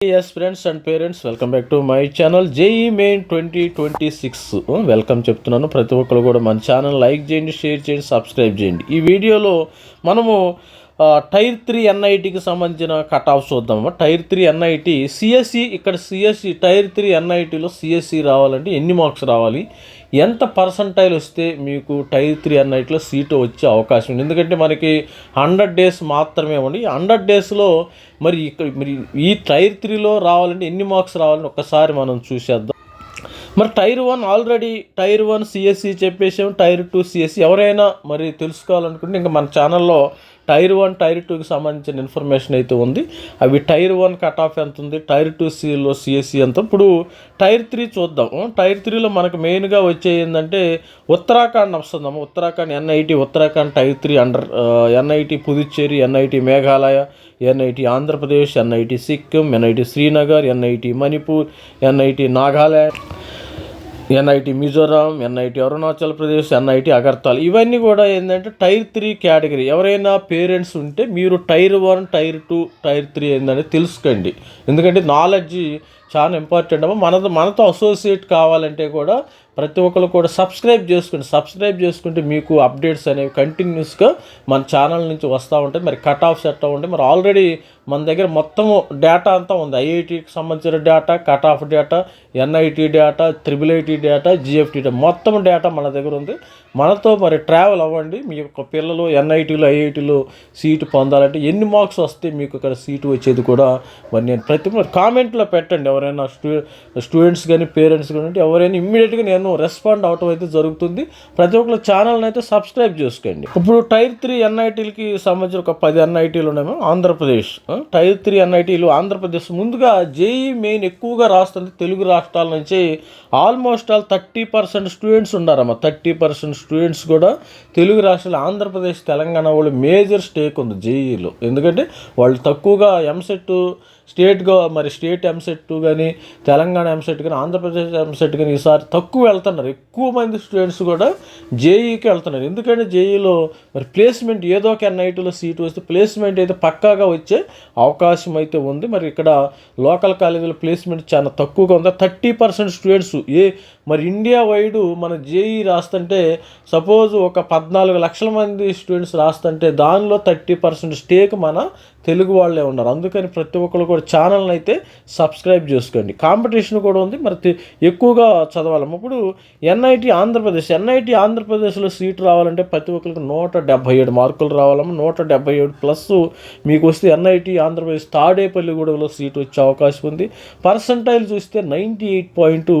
Yes friends and parents welcome back to my channel JEE Main twenty twenty six welcome చెప్తున్నాను. ప్రతి ఒక్కరు కూడా మన ఛానల్ లైక్ చేయండి షేర్ చేయండి సబ్స్క్రైబ్ చేయండి. ఈ వీడియోలో మనము టైర్ త్రీ ఎన్ఐటికి సంబంధించిన కట్ ఆఫ్ చూద్దాము టైర్ త్రీ ఎన్ఐటి సిఎస్సి ఇక్కడ సిఎస్సి టైర్ త్రీ ఎన్ఐటిలో సిఎస్సి రావాలంటే ఎన్ని మార్క్స్ రావాలి? ఎంత పర్సంటైల్ వస్తే మీకు టైర్ త్రీ ఎన్ఐటిలో సీటు వచ్చే అవకాశం ఉంది? ఎందుకంటే మనకి హండ్రెడ్ డేస్ మాత్రమే ఉండి హండ్రెడ్ డేస్లో మరి ఇక్కడ మరి ఈ టైర్ త్రీలో రావాలంటే ఎన్ని మార్క్స్ రావాలని ఒక్కసారి మనం చూసేద్దాం. మరి tier one already tier one CSE చెప్పేసాము tier two CSE ఎవరైనా మరి తెలుసుకోవాలనుకుంటే ఇంకా మన ఛానల్లో టైర్ వన్ టైర్ టూకి సంబంధించిన ఇన్ఫర్మేషన్ అయితే ఉంది. అవి టైర్ వన్ కట్ ఆఫ్ ఎంత ఉంది టైర్ టూ సిలో సిఎస్సి ఎంత ఇప్పుడు టైర్ త్రీ చూద్దాం. టైర్ త్రీలో మనకు మెయిన్గా వచ్చే ఏంటంటే Uttarakhand వస్తుందమ్మ. Uttarakhand NIT Uttarakhand tier three under NIT Puducherry NIT Meghalaya NIT Andhra Pradesh NIT Sikkim NIT Srinagar NIT Manipur NIT Nagaland NIT Mizoram NIT Arunachal Pradesh NIT Agartala. ఇవన్నీ కూడా ఏంటంటే tier three category. ఎవరైనా parents ఉంటే మీరు tier one tier two tier three ఏంటంటే తెలుసుకోండి. ఎందుకంటే knowledge చాలా ఇంపార్టెంట్. అమ్మా మనతో మనతో అసోసియేట్ కావాలంటే కూడా ప్రతి ఒక్కరు కూడా సబ్స్క్రైబ్ చేసుకోండి సబ్స్క్రైబ్ చేసుకుంటే మీకు అప్డేట్స్ అనేవి కంటిన్యూస్గా మన ఛానల్ నుంచి వస్తూ ఉంటాయి. మరి కట్ ఆఫ్ సెట్ ఉంటాయి? మరి ఆల్రెడీ మన దగ్గర మొత్తము డేటా అంతా ఉంది. ఐఐటికి సంబంధించిన data cut off data NIT data triple IT data GFT data మొత్తం డేటా మన దగ్గర ఉంది. మనతో మరి ట్రావెల్ అవ్వండి. మీ యొక్క పిల్లలు ఎన్ఐటీలో ఐఐటీలో సీటు పొందాలంటే ఎన్ని మార్క్స్ వస్తే మీకు ఇక్కడ సీటు వచ్చేది కూడా మరి నేను ప్రతి కామెంట్లో పెట్టండి. ఎవరైనా స్టూ స్టూడెంట్స్ కానీ పేరెంట్స్ కానీ ఎవరైనా ఇమ్మీడియట్గా నేను రెస్పాండ్ అవటం అయితే జరుగుతుంది. ప్రతి ఒక్కరు ఛానల్ని అయితే సబ్స్క్రైబ్ చేసుకోండి. ఇప్పుడు టైర్ త్రీ ఎన్ఐటీలకి సంబంధించిన ఒక పది ఎన్ఐటీలు ఉన్నాము ఆంధ్రప్రదేశ్. టైర్ త్రీ ఎన్ఐటీలు ఆంధ్రప్రదేశ్. ముందుగా జేఈ మెయిన్ ఎక్కువగా రాస్తుంది తెలుగు రాష్ట్రాల నుంచి. Almost all thirty percent students ఉన్నారమ్మా. థర్టీ పర్సెంట్ స్టూడెంట్స్ కూడా తెలుగు రాష్ట్రాలు ఆంధ్రప్రదేశ్ తెలంగాణ వాళ్ళు మేజర్ స్టేక్ ఉంది జేఈలో. ఎందుకంటే వాళ్ళు తక్కువగా ఎంసెట్ స్టేట్గా మరి స్టేట్ ఎంసెట్ కానీ తెలంగాణ ఎంసెట్ కానీ ఆంధ్రప్రదేశ్ ఎంసెట్ కానీ ఈసారి తక్కువ వెళ్తున్నారు. ఎక్కువ మంది స్టూడెంట్స్ కూడా జేఈకి వెళ్తున్నారు. ఎందుకంటే జేఈలో మరి ప్లేస్మెంట్ ఏదో ఒక ఎన్ఐటీలో సీటు వస్తే ప్లేస్మెంట్ అయితే పక్కాగా వచ్చే అవకాశం అయితే ఉంది. మరి ఇక్కడ లోకల్ కాలేజీలో ప్లేస్మెంట్ చాలా తక్కువగా ఉంది. థర్టీ పర్సెంట్ స్టూడెంట్స్ ఏ మరి ఇండియా వైడ్ మన జేఈ రాస్తుంటే సపోజ్ ఒక పద్నాలుగు లక్షల మంది స్టూడెంట్స్ రాస్తుంటే దానిలో థర్టీ పర్సెంట్ స్టేక్ మన తెలుగు వాళ్ళే ఉన్నారు. అందుకని ప్రతి ఒక్కరు కూడా ఛానల్ని అయితే సబ్స్క్రైబ్ చేసుకోండి. కాంపిటీషన్ కూడా ఉంది. మరి ఎక్కువగా చదవాలి. ఇప్పుడు ఎన్ఐటి ఆంధ్రప్రదేశ్ ఎన్ఐటి ఆంధ్రప్రదేశ్లో సీటు రావాలంటే ప్రతి ఒక్కరికి నూట డెబ్బై ఏడు మార్కులు రావాలమ్మ. నూట డెబ్బై ఏడు ప్లస్ మీకు వస్తే ఎన్ఐటి ఆంధ్రప్రదేశ్ తాడేపల్లిగూడలో సీటు వచ్చే అవకాశం ఉంది. పర్సంటైల్ చూస్తే ninety eight point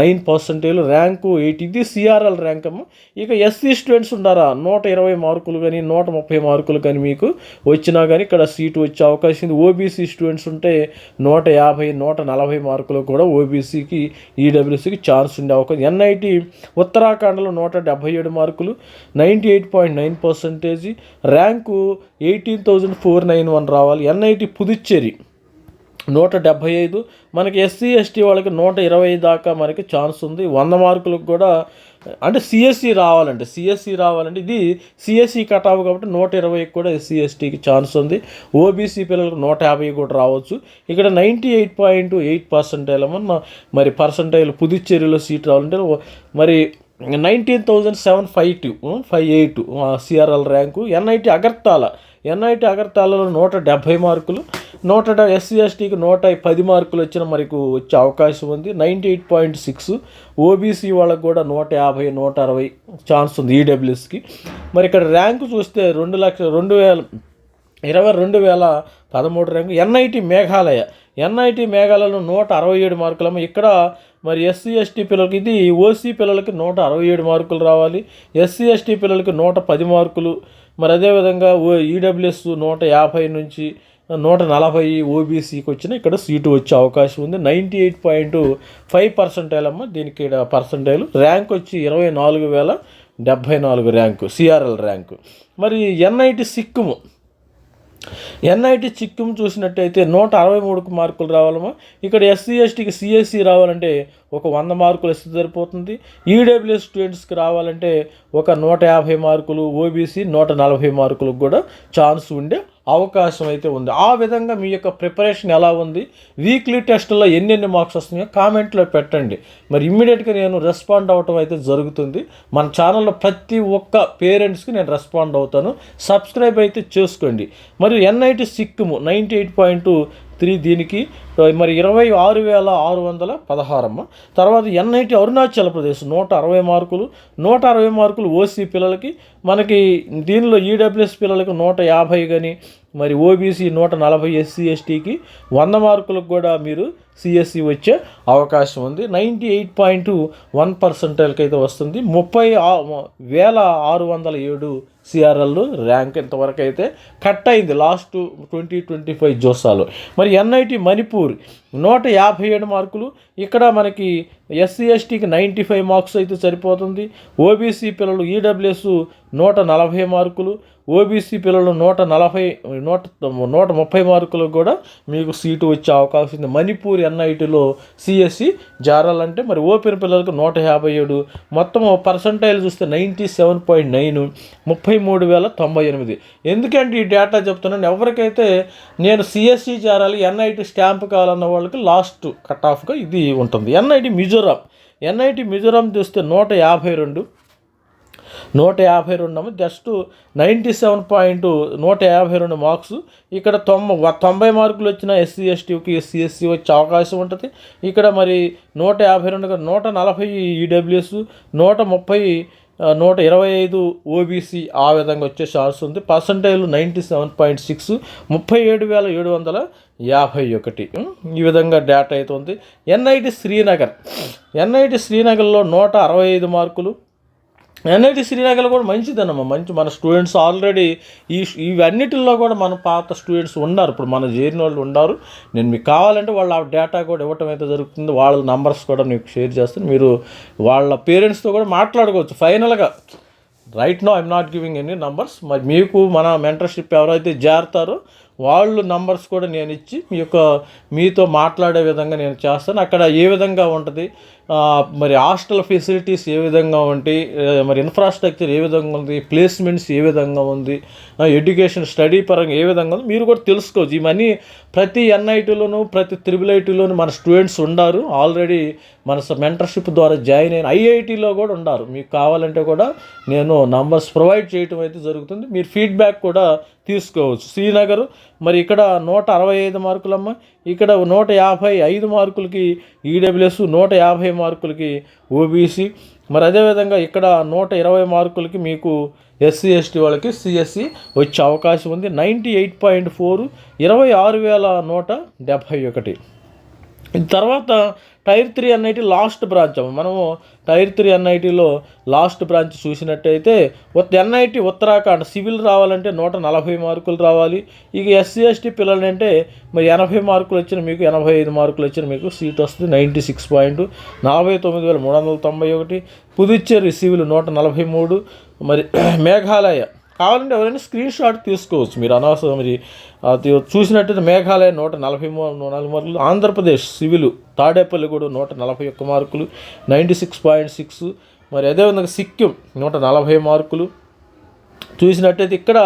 nine percentile rank eight. ఇది సిఆర్ఎల్ ర్యాంక్ అమ్మ. ఇక ఎస్సీ స్టూడెంట్స్ ఉన్నారా నూట ఇరవై మార్కులు కానీ నూట ముప్పై మార్కులు కానీ మీకు వచ్చినా కానీ ఇక్కడ సీటు వచ్చే అవకాశం ఉంది. ఓబీసీ స్టూడెంట్స్ ఉంటే నూట యాభై నూట నలభై మార్కులు కూడా ఓబీసీకి ఈడబ్ల్యూసీకి ఛాన్స్ ఉండే అవకాశం. ఎన్ఐటి ఉత్తరాఖండ్లో నూట డెబ్భై ఏడు మార్కులు ninety eight point nine percentage rank eighteen thousand four nine one రావాలి ఎన్ఐటి పుదుచ్చేరి నూట డెబ్భై ఐదు. మనకి ఎస్సీ ఎస్టీ వాళ్ళకి నూట ఇరవై దాకా మనకి ఛాన్స్ ఉంది. వంద మార్కులకు కూడా అంటే సిఎస్సి రావాలంటే సిఎస్సి రావాలంటే ఇది సిఎస్సి కట్ ఆఫ్ కాబట్టి నూట ఇరవైకి కూడా సిఎస్టీకి ఛాన్స్ ఉంది. ఓబీసీ పిల్లలకు నూట యాభై కూడా రావచ్చు. ఇక్కడ ninety eight point eight percentile అమ్మ మరి పర్సెంటైల్ పుదుచ్చేరిలో సీట్ రావాలంటే మరి nineteen thousand seven five two five eight CRL rank NIT Agartala NIT అగర్తాలలో నూట డెబ్భై మార్కులు నూట ఎస్సీ ఎస్టీకి నూట పది మార్కులు వచ్చిన మనకు వచ్చే అవకాశం ఉంది. Ninety eight point six OBC వాళ్ళకు కూడా నూట యాభై నూట అరవై ఛాన్స్ ఉంది ఈడబ్ల్యూఎస్కి. మరి ఇక్కడ ర్యాంకు చూస్తే రెండు లక్షల రెండు వేల ఇరవై రెండు వేల పదమూడు ర్యాంకు ఎన్ఐటి మేఘాలయ. ఎన్ఐటి మేఘాలయలో నూట అరవై ఏడు మార్కులమ్మ. ఇక్కడ మరి ఎస్సీ ఎస్టీ పిల్లలకి ఇది ఓసీ పిల్లలకి నూట అరవై ఏడు మార్కులు రావాలి. ఎస్సీ ఎస్టీ పిల్లలకి నూట పది మార్కులు. మరి అదేవిధంగా ఓ ఈడబ్ల్యూఎస్ నూట యాభై నుంచి నూట నలభై ఓబీసీకి వచ్చిన ఇక్కడ సీటు వచ్చే అవకాశం ఉంది. Ninety eight point five percentile అమ్మ దీనికి పర్సెంటైల్. ర్యాంక్ వచ్చి ఇరవై నాలుగు వేల డెబ్భై నాలుగు ర్యాంకు సిఆర్ఎల్ ర్యాంకు. మరి ఎన్ఐటి సిక్కుము. ఎన్ఐటి చిక్కుం చూసినట్టయితే నూట అరవై మూడుకు మార్కులు రావాలమ్మా. ఇక్కడ ఎస్సీ ఎస్టీకి సిఎస్సి రావాలంటే ఒక వంద మార్కులు ఇస్తే సరిపోతుంది. ఈడబ్ల్యూఎస్ స్టూడెంట్స్కి రావాలంటే ఒక నూట యాభై మార్కులు ఓబీసీ నూట నలభై మార్కులకు కూడా ఛాన్స్ ఉండే అవకాశం అయితే ఉంది. ఆ విధంగా మీ యొక్క ప్రిపరేషన్ ఎలా ఉంది? వీక్లీ టెస్ట్లో ఎన్నెన్ని మార్క్స్ వస్తున్నాయో కామెంట్లో పెట్టండి. మరి ఇమ్మీడియట్గా నేను రెస్పాండ్ అవ్వటం అయితే జరుగుతుంది. మన ఛానల్లో ప్రతి ఒక్క పేరెంట్స్కి నేను రెస్పాండ్ అవుతాను. సబ్స్క్రైబ్ అయితే చేసుకోండి. మరియు NIT Sikkim ninety eight point three దీనికి మరి ఇరవై ఆరు వేల ఆరు వందల పదహారమ్మ. తర్వాత ఎన్ఐటి అరుణాచల్ ప్రదేశ్ నూట అరవై మార్కులు నూట అరవై మార్కులు ఓసీ పిల్లలకి మనకి దీనిలో ఈడబ్ల్యూఎస్ పిల్లలకి నూట యాభై కానీ మరి ఓబీసీ నూట నలభై ఎస్సీ ఎస్టీకి వంద మార్కులకు కూడా మీరు సిఎస్సి వచ్చే అవకాశం ఉంది. నైంటీ ఎయిట్ పాయింట్ వన్ పర్సెంటేజ్కి అయితే వస్తుంది. ముప్పై వేల ఆరు వందల ఏడు సిఆర్ఎల్ ర్యాంక్ ఇంతవరకు అయితే కట్ అయింది లాస్ట్ ట్వంటీ ట్వంటీ ఫైవ్ జోసాలో. మరి ఎన్ఐటి మణిపూర్ నూట యాభై ఏడు మార్కులు. ఇక్కడ మనకి ఎస్సీ ఎస్టీకి నైంటీ ఫైవ్ మార్క్స్ అయితే సరిపోతుంది. ఓబీసీ పిల్లలు ఈడబ్ల్యూఎస్ నూట నలభై మార్కులు ఓబీసీ పిల్లలు నూట నలభై నూట నూట ముప్పై మార్కులకు కూడా మీకు సీటు వచ్చే అవకాశం ఉంది. మణిపూర్ ఎన్ఐటీలో సిఎస్సి జారాలంటే మరి ఓపెన్ పిల్లలకు నూట యాభై ఏడు. మొత్తం పర్సంటైల్ చూస్తే నైంటీ సెవెన్ పాయింట్ నైన్ ముప్పై మూడు వేల తొంభై ఎనిమిది. ఎందుకంటే ఈ డేటా చెప్తున్నాను ఎవరికైతే నేను సిఎస్సి జారాలి ఎన్ఐటీ స్టాంప్ కావాలన్న వాళ్ళకి లాస్ట్ కట్ ఆఫ్గా ఇది ఉంటుంది. ఎన్ఐటి మిజోరాం ఎన్ఐటి మిజోరాం చూస్తే నూట యాభై రెండు. నూట యాభై రెండు జస్ట్ నైంటీ సెవెన్ పాయింట్ నూట యాభై రెండు మార్క్స్. ఇక్కడ తొంభై తొంభై మార్కులు వచ్చిన ఎస్సీ ఎస్టీకి ఎస్సీ ఎస్సీ వచ్చే అవకాశం ఉంటుంది. ఇక్కడ మరి నూట యాభై రెండు నూట నలభై ఈడబ్ల్యూఎస్ నూట ముప్పై నూట ఇరవై ఐదు ఓబీసీ ఆ విధంగా వచ్చే ఛాన్స్ ఉంది. Percentage ninety seven point six ముప్పై ఏడు వేల ఏడు వందల యాభై ఒకటి. ఈ విధంగా డేటా అయితే ఉంది. ఎన్ఐటి శ్రీనగర్ ఎన్ఐటి శ్రీనగర్లో నూట అరవై ఐదు మార్కులు ఎన్ఐటి శ్రీనగర్ కూడా మంచిదన్నమా మంచి మన స్టూడెంట్స్ ఆల్రెడీ ఈ ఇవన్నిటిల్లో కూడా మన పాత స్టూడెంట్స్ ఉన్నారు. ఇప్పుడు మన చేరిన వాళ్ళు ఉన్నారు. నేను మీకు కావాలంటే వాళ్ళ డేటా కూడా ఇవ్వటం అయితే జరుగుతుంది. వాళ్ళ నంబర్స్ కూడా మీకు షేర్ చేస్తాను. మీరు వాళ్ళ పేరెంట్స్తో కూడా మాట్లాడుకోవచ్చు. ఫైనల్గా right no I'm not giving any numbers. మరి మీకు మన మెంటర్షిప్ ఎవరైతే చేరతారో వాళ్ళు నంబర్స్ కూడా నేను ఇచ్చి మీ యొక్క మీతో మాట్లాడే విధంగా నేను చేస్తాను. అక్కడ ఏ విధంగా ఉంటుంది? మరి హాస్టల్ ఫెసిలిటీస్ ఏ విధంగా ఉంటాయి మరి ఇన్ఫ్రాస్ట్రక్చర్ ఏ విధంగా ఉంది? ప్లేస్మెంట్స్ ఏ విధంగా ఉంది? ఎడ్యుకేషన్ స్టడీ పరంగా ఏ విధంగా ఉంది? మీరు కూడా తెలుసుకోవచ్చు. ఇవన్నీ ప్రతి ఎన్ఐటీలోను ప్రతి త్రిబుల్ ఐటీలోను మన స్టూడెంట్స్ ఉన్నారు ఆల్రెడీ మన మెంటర్షిప్ ద్వారా జాయిన్ అయిన ఐఐటీలో కూడా ఉన్నారు మీకు కావాలంటే కూడా నేను నంబర్స్ ప్రొవైడ్ చేయటం అయితే జరుగుతుంది. మీరు ఫీడ్బ్యాక్ కూడా తీసుకోవచ్చు. శ్రీనగర్ మరి ఇక్కడ నూట అరవై ఐదు మార్కులమ్మ ఇక్కడ నూట యాభై ఐదు మార్కులకి ఈడబ్ల్యూఎస్ నూట యాభై మార్కులకి ఓబీసీ మరి అదేవిధంగా ఇక్కడ నూట ఇరవై మార్కులకి మీకు ఎస్సీ ఎస్టీ వాళ్ళకి సిఎస్సి వచ్చే అవకాశం ఉంది. నైంటీ ఎయిట్ పాయింట్ ఫోర్ ఇరవై ఆరు వేల నూట డెబ్భై ఒకటి. తర్వాత tier three NIT last branch మనము టైర్ త్రీ ఎన్ఐటిలో లాస్ట్ బ్రాంచ్ చూసినట్టయితే ఎన్ఐటి ఉత్తరాఖండ్ సివిల్ రావాలంటే నూట నలభై మార్కులు రావాలి. ఇక ఎస్సీ ఎస్టీ పిల్లలంటే మరి ఎనభై మార్కులు వచ్చిన మీకు ఎనభై ఐదు మార్కులు వచ్చిన మీకు సీట్ వస్తుంది నైంటీ సిక్స్ పాయింట్. నలభై తొమ్మిది వేల మూడు వందల తొంభై ఒకటి. పుదుచ్చేరి సివిల్ నూట నలభై మూడు. మరి మేఘాలయ కావాలంటే ఎవరైనా స్క్రీన్ షాట్ తీసుకోవచ్చు. మీరు అనవసరం మరి అది చూసినట్టయితే మేఘాలయ నూట నలభై మూ నాలుగు మార్కులు ఆంధ్రప్రదేశ్ సివిల్ తాడేపల్లి కూడా నూట నలభై ఒక్క మార్కులు నైంటీ సిక్స్ పాయింట్ సిక్స్ మరి అదేవిధంగా సిక్కిం నూట నలభై మార్కులు. చూసినట్టయితే ఇక్కడ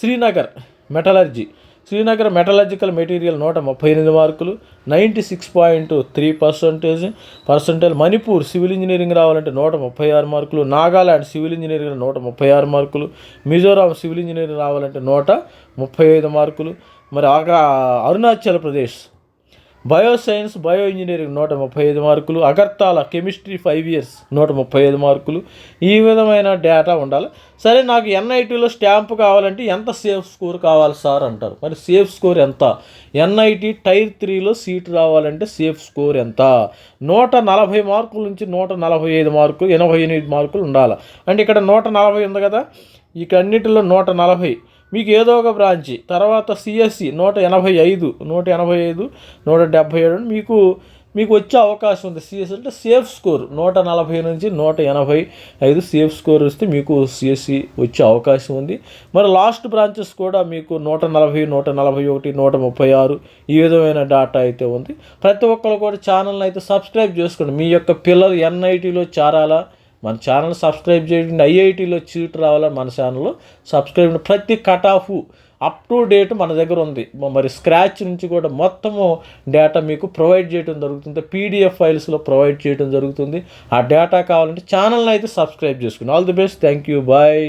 Srinagar metallurgy Srinagar metallurgical material నూట ముప్పై ఎనిమిది మార్కులు ninety six point three percentage percentage Manipur civil engineering రావాలంటే నూట ముప్పై ఆరు మార్కులు నాగాలాండ్ సివిల్ ఇంజనీరింగ్ నూట ముప్పై ఆరు మార్కులు మిజోరాం సివిల్ ఇంజనీరింగ్ రావాలంటే నూట ముప్పై ఐదు మార్కులు. మరి ఆగా Arunachal Pradesh bioscience bio engineering నూట ముప్పై ఐదు మార్కులు అగర్తాల కెమిస్ట్రీ ఫైవ్ ఇయర్స్ నూట ముప్పై ఐదు మార్కులు. ఈ విధమైన డేటా ఉండాలి. సరే నాకు ఎన్ఐటీలో స్టాంప్ కావాలంటే ఎంత సేఫ్ స్కోర్ కావాలి సార్ అంటారు. మరి సేఫ్ స్కోర్ ఎంత? ఎన్ఐటీ టైర్ త్రీలో సీట్ రావాలంటే సేఫ్ స్కోర్ ఎంత? నూట నలభై మార్కుల నుంచి నూట నలభై ఐదు మార్కులు ఎనభై ఎనిమిది మార్కులు ఉండాలి. అంటే ఇక్కడ నూట నలభై ఉంది కదా? ఇక అన్నిటిలో నూట నలభై. మీకు ఏదో ఒక బ్రాంచి. తర్వాత సిఎస్సి నూట ఎనభై ఐదు నూట ఎనభై ఐదు నూట డెబ్భై ఏడు మీకు మీకు వచ్చే అవకాశం ఉంది. సిఎస్సి అంటే సేఫ్ స్కోర్ నూట నలభై నుంచి నూట ఎనభై ఐదు సేఫ్ స్కోర్ వస్తే మీకు సిఎస్సి వచ్చే అవకాశం ఉంది. మరి లాస్ట్ బ్రాంచెస్ కూడా మీకు నూట నలభై నూట నలభై ఒకటి నూట ముప్పై ఆరు ఈ విధమైన డేటా అయితే ఉంది. ప్రతి ఒక్కరు కూడా ఛానల్ని అయితే సబ్స్క్రైబ్ చేసుకోండి. మీ యొక్క పిల్లలు ఎన్ఐటీలో చేరాలా మన ఛానల్ సబ్స్క్రైబ్ చేయండి. ఐఐటీలో చీట్ రావాలని మన ఛానల్లో సబ్స్క్రైబ్ ప్రతి cut off up to date మన దగ్గర ఉంది. మరి స్క్రాచ్ నుంచి కూడా మొత్తము డేటా మీకు ప్రొవైడ్ చేయడం జరుగుతుంది. పీడిఎఫ్ ఫైల్స్లో ప్రొవైడ్ చేయడం జరుగుతుంది. ఆ డేటా కావాలంటే ఛానల్ని అయితే సబ్స్క్రైబ్ చేసుకోండి all the best. Thank you. Bye.